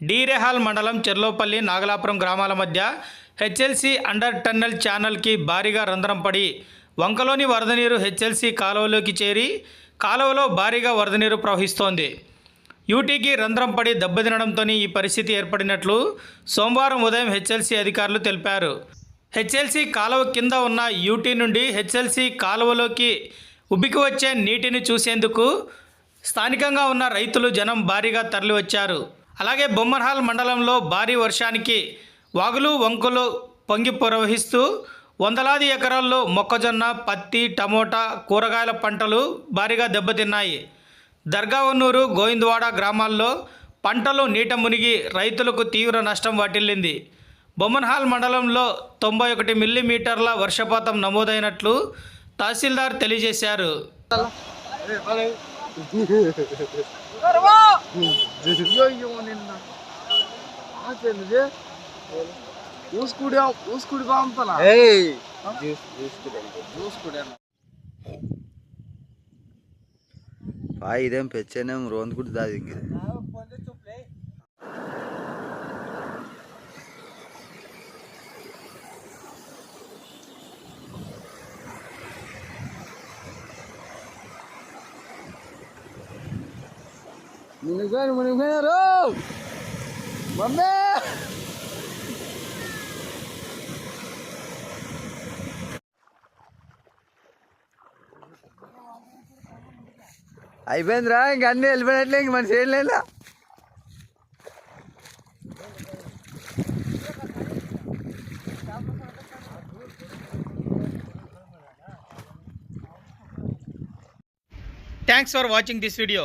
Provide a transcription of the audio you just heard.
డీరేహాల్ మండలం చెర్లోపల్లి నాగలాపురం గ్రామాల మధ్య హెచ్ఎల్సి అండర్ టన్నెల్ ఛానల్కి భారీగా రంధ్రం పడి వంకలోని వరద నీరు హెచ్ఎల్సి కాలువలోకి చేరి కాలువలో భారీగా వరద నీరు ప్రవహిస్తోంది. యూటీకి రంధ్రం పడి దెబ్బతినడంతో ఈ పరిస్థితి ఏర్పడినట్లు సోమవారం ఉదయం హెచ్ఎల్సి అధికారులు తెలిపారు. హెచ్ఎల్సి కాలువ కింద ఉన్న యూటీ నుండి హెచ్ఎల్సి కాలువలోకి ఉబ్బికి వచ్చే నీటిని చూసేందుకు స్థానికంగా ఉన్న రైతులు జనం భారీగా తరలివచ్చారు. అలాగే బొమ్మన్హాల్ మండలంలో భారీ వర్షానికి వాగులు వంకులు పొంగి ప్రవహిస్తూ వందలాది ఎకరాల్లో మొక్కజొన్న పత్తి టమోటా కూరగాయల పంటలు భారీగా దెబ్బతిన్నాయి. దర్గావన్నూరు గోవిందవాడ గ్రామాల్లో పంటలు నీట మునిగి రైతులకు తీవ్ర నష్టం వాటిల్లింది. బొమ్మన్హాల్ మండలంలో తొంభై ఒకటి మిల్లీమీటర్ల వర్షపాతం నమోదైనట్లు తహసీల్దార్ తెలియజేశారు. అయ్యో నిన్న. ఆచేంది ఊసుకుడి ఊసుకుడి బాగుంటానా ఊసుకుడి పా ఇదేం పెచ్చేనేం రోంది కూడా దాది ఇంక మునిగిపోయారు మునిగిపోయినారు. మమ్మీ! అయిపోయిందిరా ఇంక అన్ని వెళ్ళిపోయినట్లే ఇంక మన చేయలేదా thanks for watching this video